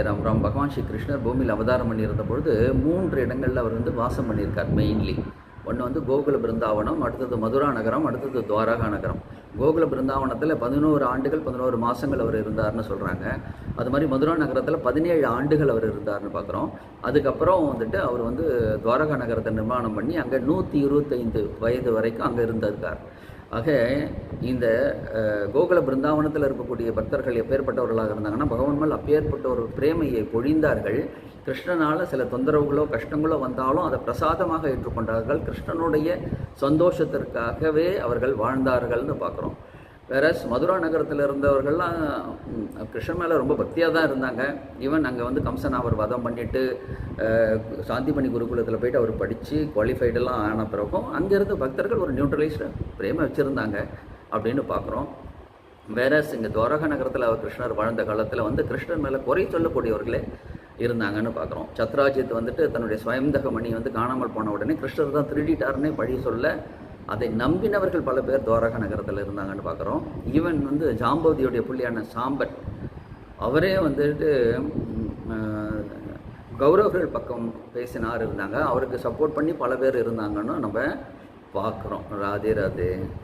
ராம் ராம் பகவான் ஸ்ரீ கிருஷ்ணர் பூமியில் அவதாரம் பண்ணியிருந்த பொழுது மூன்று இடங்களில் அவர் வந்து வாசம் பண்ணியிருக்கார் மெயின்லி ஒன்று வந்து கோகுல பிருந்தாவனம் அடுத்தது மதுரா நகரம் அடுத்தது துவாரகா நகரம். கோகுல பிருந்தாவனத்தில் பதினோரு ஆண்டுகள் பதினோரு மாதங்கள் அவர் இருந்தார்னு சொல்கிறாங்க அது மாதிரி மதுரா நகரத்தில் பதினேழு ஆண்டுகள் அவர் இருந்தார்னு பார்க்குறோம் அதுக்கப்புறம் வந்துட்டு அவர் வந்து துவாரகா நகரத்தை நிர்மாணம் பண்ணி அங்கே நூற்றி இருபத்தைந்து வயது வரைக்கும் அங்கே இருந்திருக்கார் ஆக இந்த கோகுல பிருந்தாவனத்தில் இருக்கக்கூடிய பக்தர்கள் எப்பேற்பட்டவர்களாக இருந்தாங்கன்னா பகவான் மேல் அப்பேற்பட்ட ஒரு பிரேமையை பொழிந்தார்கள். கிருஷ்ணனால் சில தொந்தரவுகளோ கஷ்டங்களோ வந்தாலும் அதை பிரசாதமாக ஏற்றுக்கொண்டார்கள். கிருஷ்ணனுடைய சந்தோஷத்திற்காகவே அவர்கள் வாழ்ந்தார்கள்னு பார்க்குறோம். வேற மதுரா நகரத்தில் இருந்தவர்கள்லாம் கிருஷ்ணன் மேலே ரொம்ப பக்தியாக தான் இருந்தாங்க. ஈவன் அங்கே வந்து கம்சன் அவர் வதம் பண்ணிட்டு சாந்திமணி குருகுலத்தில் போயிட்டு அவர் படித்து குவாலிஃபைடெல்லாம் ஆன பிறகும் அங்கே இருந்த பக்தர்கள் ஒரு நியூட்ரலைஸ்டு பிரேம வச்சுருந்தாங்க அப்படின்னு பார்க்குறோம் வேற இங்கே துவாரகா நகரத்தில் அவர் கிருஷ்ணர் வாழ்ந்த காலத்தில் வந்து கிருஷ்ணன் மேலே குறை சொல்லக்கூடியவர்களே இருந்தாங்கன்னு பார்க்குறோம் சத்ராஜித் வந்துட்டு தன்னுடைய சுயந்தக மணி வந்து காணாமல் போன உடனே கிருஷ்ணர் தான் திருடிட்டாருன்னே பழி சொல்ல அதை நம்பினவர்கள் பல பேர் துவாரகா நகரத்தில் இருந்தாங்கன்னு பார்க்குறோம் ஈவன் வந்து ஜாம்பவதியுடைய புள்ளியான சாம்பட் அவரே வந்துட்டு கௌரவர்கள் பக்கம் பேசினார் இருந்தாங்க. அவருக்கு சப்போர்ட் பண்ணி பல பேர் இருந்தாங்கன்னு நம்ம பார்க்குறோம் ராதே ராதே.